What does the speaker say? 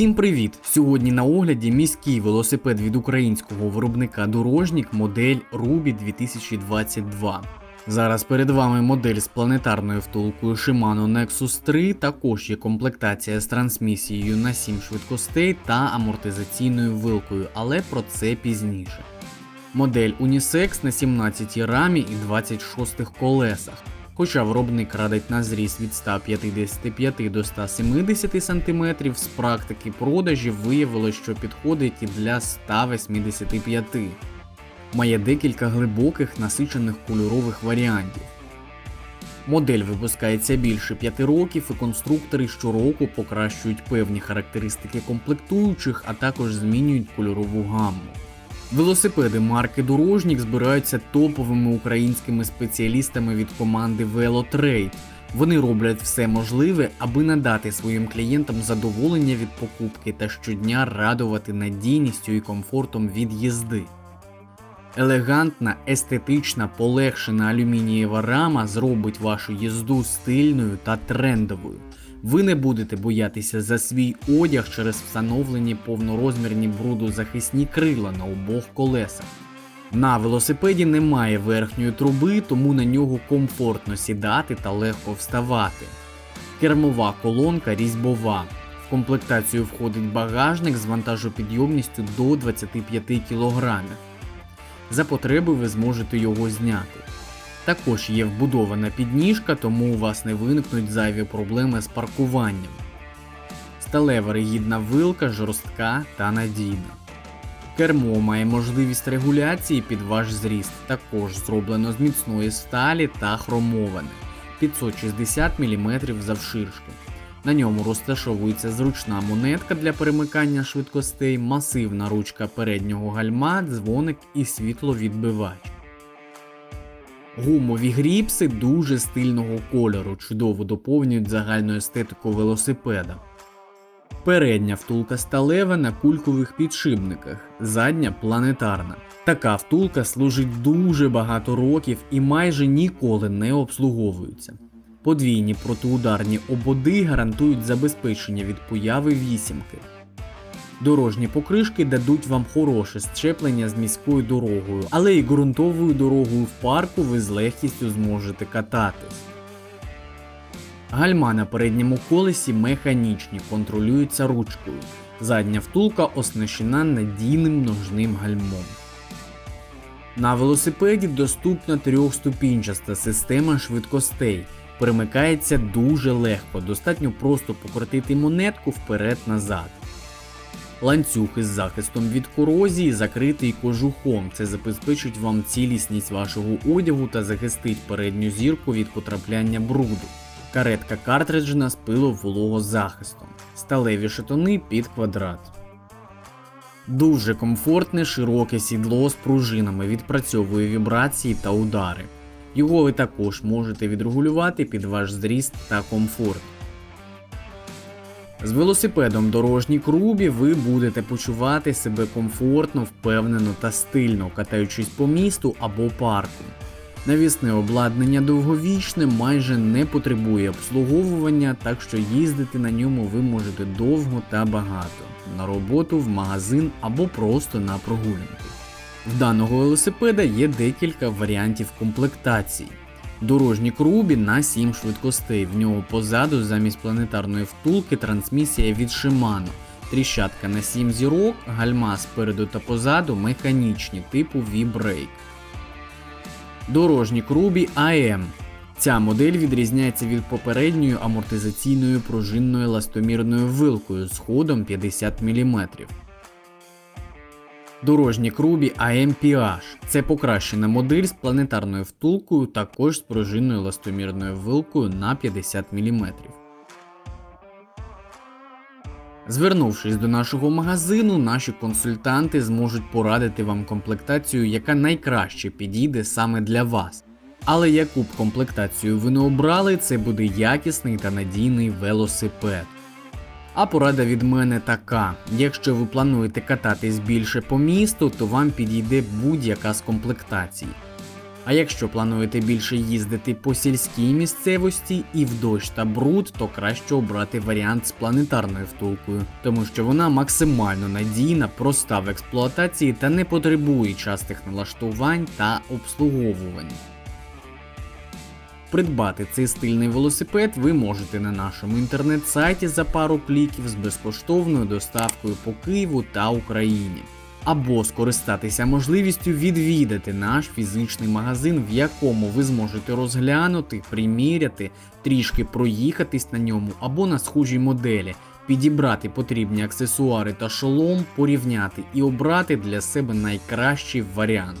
Всім привіт! Сьогодні на огляді міський велосипед від українського виробника Дорожнік модель Ruby 2022. Зараз перед вами модель з планетарною втулкою Shimano Nexus 3, також є комплектація з трансмісією на 7 швидкостей та амортизаційною вилкою, але про це пізніше. Модель Unisex на 17 рамі і 26 колесах. Хоча виробник радить на зріс від 155 до 170 см, з практики продажів виявилось, що підходить і для 185 Має декілька глибоких насичених кольорових варіантів. Модель випускається більше 5 років, і конструктори щороку покращують певні характеристики комплектуючих, а також змінюють кольорову гамму. Велосипеди марки Дорожнік збираються топовими українськими спеціалістами від команди Velotrade. Вони роблять все можливе, аби надати своїм клієнтам задоволення від покупки та щодня радувати надійністю і комфортом від їзди. Елегантна, естетична, полегшена алюмінієва рама зробить вашу їзду стильною та трендовою. Ви не будете боятися за свій одяг через встановлені повнорозмірні брудозахисні крила на обох колесах. На велосипеді немає верхньої труби, тому на нього комфортно сідати та легко вставати. Кермова колонка різьбова. В комплектацію входить багажник з вантажопідйомністю до 25 кг. За потреби ви зможете його зняти. Також є вбудована підніжка, тому у вас не виникнуть зайві проблеми з паркуванням. Сталева ригідна вилка жорстка та надійна. Кермо має можливість регуляції під ваш зріст, також зроблено з міцної сталі та хромоване 560 мм завширшки. На ньому розташовується зручна монетка для перемикання швидкостей, масивна ручка переднього гальма, дзвоник і світловідбивач. Гумові гріпси дуже стильного кольору, чудово доповнюють загальну естетику велосипеда. Передня втулка сталева на кулькових підшипниках, задня планетарна. Така втулка служить дуже багато років і майже ніколи не обслуговується. Подвійні протиударні ободи гарантують забезпечення від появи вісімки. Дорожні покришки дадуть вам хороше щеплення з міською дорогою, але і ґрунтовою дорогою в парку ви з легкістю зможете кататись. Гальма на передньому колесі механічні, контролюються ручкою. Задня втулка оснащена надійним ножним гальмом. На велосипеді доступна трьохступінчаста система швидкостей. Перемикається дуже легко, достатньо просто покрутити монетку вперед-назад. Ланцюг із захистом від корозії закритий кожухом. Це забезпечить вам цілісність вашого одягу та захистить передню зірку від потрапляння бруду. Каретка картриджна з пиловологозахистом. Сталеві шатуни під квадрат. Дуже комфортне широке сідло з пружинами відпрацьовує вібрації та удари. Його ви також можете відрегулювати під ваш зріст та комфорт. З велосипедом дорожній рубі ви будете почувати себе комфортно, впевнено та стильно, катаючись по місту або парку. Навісне обладнання довговічне майже не потребує обслуговування, так що їздити на ньому ви можете довго та багато на роботу, в магазин або просто на прогулянку. В даного велосипеда є декілька варіантів комплектації. Дорожній крубі на 7 швидкостей. В нього позаду замість планетарної втулки трансмісія від Shimano. Тріщатка на 7 зірок, гальма спереду та позаду механічні типу V-Brake. Дорожній крубі AM. Ця модель відрізняється від попередньої амортизаційною пружинною ластомірною вилкою з ходом 50 мм. Дорожні крубі AMPH – це покращена модель з планетарною втулкою, також з пружинною ластомірною вилкою на 50 мм. Звернувшись до нашого магазину, наші консультанти зможуть порадити вам комплектацію, яка найкраще підійде саме для вас. Але яку б комплектацію ви не обрали, це буде якісний та надійний велосипед. А порада від мене така: якщо ви плануєте кататись більше по місту, то вам підійде будь-яка з комплектацій. А якщо плануєте більше їздити по сільській місцевості і в дощ та бруд, то краще обрати варіант з планетарною втулкою, тому що вона максимально надійна, проста в експлуатації та не потребує частих налаштувань та обслуговувань. Придбати цей стильний велосипед ви можете на нашому інтернет-сайті за пару кліків з безкоштовною доставкою по Києву та Україні. Або скористатися можливістю відвідати наш фізичний магазин, в якому ви зможете розглянути, приміряти, трішки проїхатись на ньому або на схожій моделі, підібрати потрібні аксесуари та шолом, порівняти і обрати для себе найкращий варіант.